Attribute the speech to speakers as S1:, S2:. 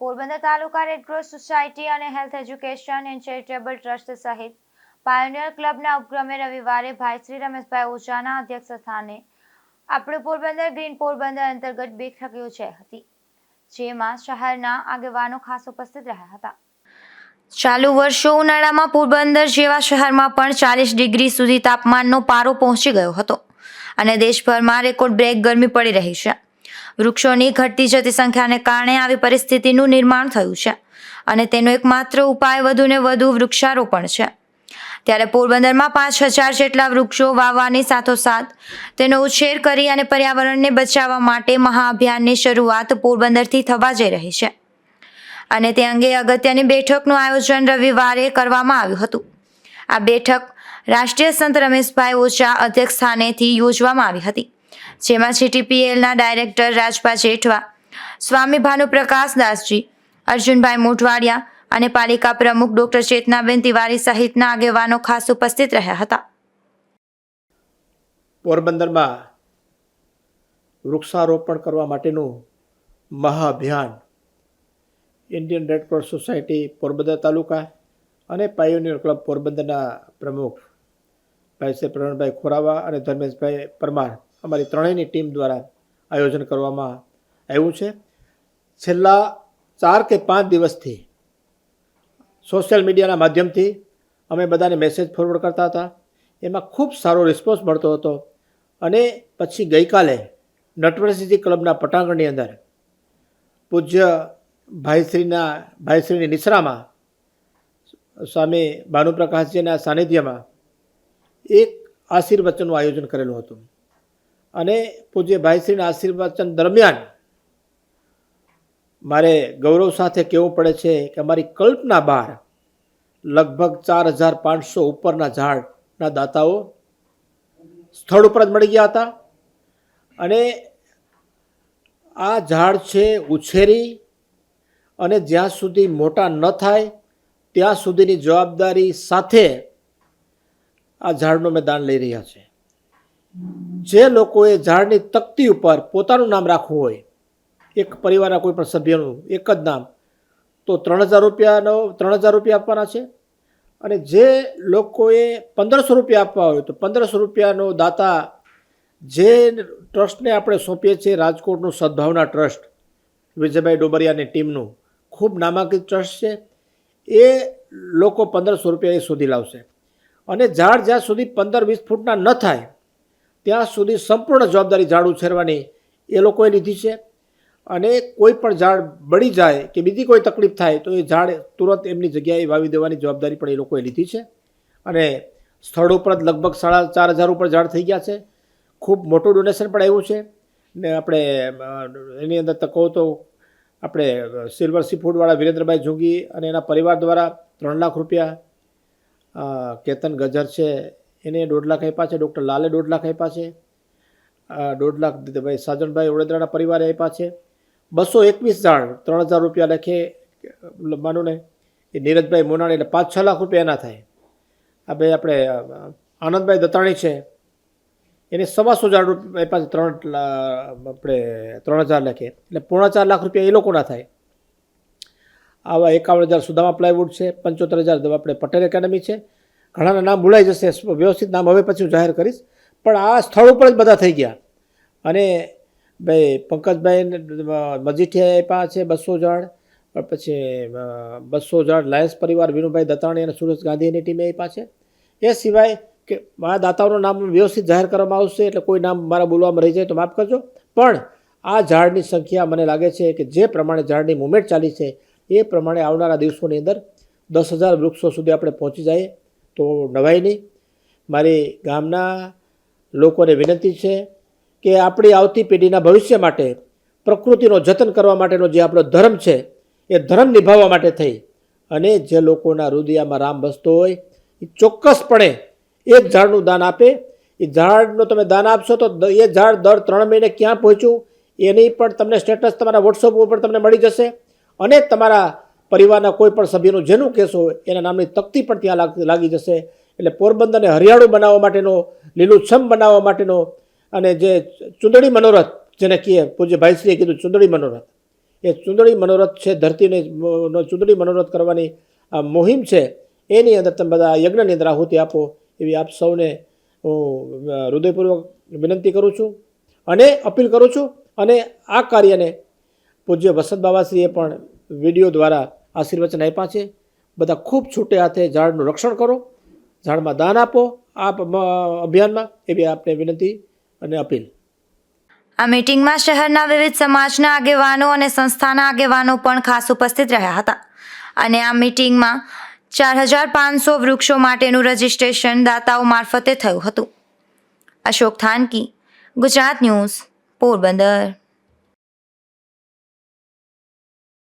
S1: Porbandar taluka red cross society અને health education and charitable trust સહિત pioneer ક્લબના ઉપક્રમે રવિવારે ભાઈ શ્રી રમેશભાઈ ઓઝાના અધ્યક્ષ સ્થાને આપણે પોરબંદર ગ્રીન પોરબંદર અંતર્ગત બેઠક યોજાઈ હતી, જેમાં શહેરના આગેવાનો ખાસ ઉપસ્થિત રહ્યા હતા. ચાલુ વર્ષો ઉનાળામાં પોરબંદર જેવા શહેરમાં પણ ચાલીસ ડિગ્રી સુધી તાપમાનનો પારો પહોંચી ગયો હતો અને દેશભરમાં રેકોર્ડ બ્રેક ગરમી પડી રહી છે. વૃક્ષોની ઘટતી જતી સંખ્યાને કારણે આવી પરિસ્થિતિનું નિર્માણ થયું છે અને તેનો એકમાત્ર ઉપાય વધુને વધુ વૃક્ષારોપણ છે. ત્યારે પોરબંદરમાં પાંચ હજાર જેટલા વૃક્ષો વાવવાની સાથોસાથ તેનો ઉછેર કરી અને પર્યાવરણને બચાવવા માટે મહાઅભિયાનની શરૂઆત પોરબંદરથી થવા જઈ રહી છે. અને તે અંગે અગત્યની બેઠકનું આયોજન રવિવારે કરવામાં આવ્યું હતું. આ બેઠક રાષ્ટ્રીય સંત રમેશભાઈ ઓઝા અધ્યક્ષ સ્થાનેથી યોજવામાં આવી હતી. જેમાં જીટીપીએલના ડાયરેક્ટર રાજભા જેઠવા, સ્વામી ભાનુપ્રકાશ દાસજી, અર્જુનભાઈ મોઢવાડિયા અને પાલિકા પ્રમુખ ડોક્ટર ચેતનાબેન તિવારી સહિતના આગેવાનો ખાસ ઉપસ્થિત રહ્યા હતા.
S2: પોરબંદરમાં વૃક્ષારોપણ કરવા માટેનું મહાઅભિયાન Indian red cross society Porbandar તાલુકા અને પાયોનિયર ક્લબ પોરબંદરના પ્રમુખ ભાઈ શ્રી પ્રવીણભાઈ ખોરાવા અને ધર્મેશભાઈ પરમાર અમારી ત્રણેયની ટીમ દ્વારા આયોજન કરવામાં આવ્યું છે. છેલ્લા ચાર કે પાંચ દિવસથી સોશિયલ મીડિયાના માધ્યમથી અમે બધાને મેસેજ ફોરવર્ડ કરતા હતા. એમાં ખૂબ સારો રિસ્પોન્સ મળતો હતો. અને પછી ગઈકાલે નટવરસિટી ક્લબના પટાંગણની અંદર પૂજ્ય ભાઈશ્રીના, ભાઈશ્રીની નિશ્રામાં સ્વામી ભાનુપ્રકાશજીના સાનિધ્યમાં એક આશીર્વચનનું આયોજન કરેલું હતું. અને પૂજ્ય ભાઈશ્રીના આશીર્વચન દરમિયાન મારે ગૌરવ સાથે કહેવું પડે છે કે અમારી કલ્પના બહાર લગભગ ચાર હજાર પાંચસો ઉપરના ઝાડના દાતાઓ સ્થળ ઉપર જ મળી ગયા હતા. અને આ ઝાડ છે ઉછેરી અને જ્યાં સુધી મોટા ન થાય, ત્યાં સુધીની જવાબદારી સાથે આ ઝાડનું મેં દાન લઈ રહ્યા છે. જે લોકોએ ઝાડની તકતી ઉપર પોતાનું નામ રાખવું હોય, એક પરિવારના કોઈ પણ સભ્યનું એક જ નામ, તો ત્રણ હજાર રૂપિયાનો, ત્રણ હજાર રૂપિયા આપવાના છે. અને જે લોકોએ પંદરસો રૂપિયા આપવા હોય, તો પંદરસો રૂપિયાનો દાતા જે ટ્રસ્ટને આપણે સોંપીએ છીએ, રાજકોટનું સદભાવના ટ્રસ્ટ, વિજયભાઈ ડોબરિયાની ટીમનું, ખૂબ નામાંકિત ટ્રસ્ટ છે. એ લોકો પંદરસો રૂપિયા એ સુધી લાવશે. અને ઝાડ જ્યાં સુધી પંદર વીસ ફૂટના ન થાય ત્યાં સુધી સંપૂર્ણ જવાબદારી ઝાડ ઉછેરવાની એ લોકોએ લીધી છે. અને કોઈ પણ ઝાડ બળી જાય કે બીજી કોઈ તકલીફ થાય તો એ ઝાડ તુરંત એમની જગ્યાએ વાવી દેવાની જવાબદારી પણ એ લોકોએ લીધી છે. અને સ્થળ ઉપર જ લગભગ સાડા ચાર હજાર ઉપર ઝાડ થઈ ગયા છે. ખૂબ મોટું ડોનેશન પણ આવ્યું છે. ને આપણે એની અંદર તકો તો આપણે સિલ્વર સી ફૂડવાળા વિરેન્દ્રભાઈ જોગી અને એના પરિવાર દ્વારા ત્રણ લાખ રૂપિયા કેતન ગજર છે એને દોઢ લાખ આપ્યા છે, ડૉક્ટર લાલે દોઢ લાખ આપ્યા છે. દોઢ લાખ ભાઈ સાજનભાઈ વડોદરાના પરિવારે આપ્યા છે. બસો એકવીસ ઝાડ ત્રણ હજાર રૂપિયા લખે, માનું ને, એ નીરજભાઈ મોનાણી, એટલે પાંચ છ લાખ રૂપિયા એના થાય. આ ભાઈ આપણે આનંદભાઈ દત્તાણી છે. એને સવાસો હજાર રૂપિયા આપ્યા છે, ત્રણ આપણે, ત્રણ હજાર લખે. એટલે પોણા ચાર લાખ રૂપિયા એ લોકોના થાય. આવા એકાવન હજાર સુદામા પ્લાયવુડ છે, પંચોતેર હજાર આપણે પટેલ એકેડમી છે. ઘણાના નામ ભૂલાઈ જશે વ્યવસ્થિત નામ હવે પછી હું જાહેર કરીશ. પણ આ સ્થળ ઉપર જ બધા થઈ ગયા. અને ભાઈ, પંકજભાઈ મજીઠિયા આપ્યા છે બસો ઝાડ પછી બસો ઝાડ લાયન્સ પરિવાર વિનુભાઈ દત્તાણી અને સુરેશ ગાંધીની ટીમે આપ્યા છે. એ સિવાય કે મારા દાતાઓનું નામ વ્યવસ્થિત જાહેર કરવામાં આવશે એટલે કોઈ નામ મારા બોલવામાં રહી જાય તો માફ કરજો. પણ આ ઝાડની સંખ્યા મને લાગે છે કે જે પ્રમાણે ઝાડની મુવમેન્ટ ચાલી છે એ પ્રમાણે આવનારા દિવસોની અંદર દસ હજાર વૃક્ષો સુધી આપણે પહોંચી જઈએ. તો નવાઈ નહીં. મારી ગામના લોકોને વિનંતી છે કે આપણી આવતી પેઢીના ભવિષ્ય માટે, પ્રકૃતિનો જતન કરવા માટેનો જે આપણો ધર્મ છે, એ ધર્મ નિભાવવા માટે થઈ. અને જે લોકોના હૃદયમાં રામ બસતો હોય, એ ચોક્કસપણે એક ઝાડનું દાન આપે. એ ઝાડનું તમે દાન આપશો તો એ ઝાડ દર ત્રણ મહિને ક્યાં પહોંચ્યું, એની પણ તમને સ્ટેટસ તમારા વોટ્સઅપ ઉપર તમને મળી જશે. અને તમારા પરિવારના કોઈ પણ સભ્યનું જેનું કેસ હોય, એના નામની તકતી પણ ત્યાં લાગ- જશે. એટલે પોરબંદરને હરિયાળું બનાવવા માટેનો, લીલુંછમ બનાવવા માટેનો અને જે ચૂંદડી મનોરથ, જેને કહીએ પૂજ્ય ભાઈશ્રીએ કીધું ચૂંદડી મનોરથ. એ ચૂંદડી મનોરથ છે, ધરતીને ચૂંદડી મનોરથ કરવાની આ મુહિમ છે, એની અંદર તમે બધા યજ્ઞની અંદર આહુતિ આપો, એવી આપ સૌને હું હૃદયપૂર્વક વિનંતી કરું છું અને અપીલ કરું છું અને આ કાર્યને પૂજ્ય વસંત બાબાશ્રીએ પણ વીડિયો દ્વારા આશીર્વચન આપ્યા છે. બધા ખૂબ છૂટે હાથે ઝાડનું રક્ષણ કરો. ઝાડમાં દાન આપો. આ અભિયાનમાં એવી આપને વિનંતી અને અપીલ.
S1: આ મીટિંગમાં શહેરના વિવિધ સમાજના આગેવાનો અને સંસ્થાના આગેવાનો પણ ખાસ ઉપસ્થિત રહ્યા હતા. અને આ મીટિંગમાં ચાર હજાર પાંચસો વૃક્ષો માટેનું રજિસ્ટ્રેશન દાતાઓ મારફતે થયું હતું. અશોક થાનકી, ગુજરાત ન્યૂઝ, પોરબંદર.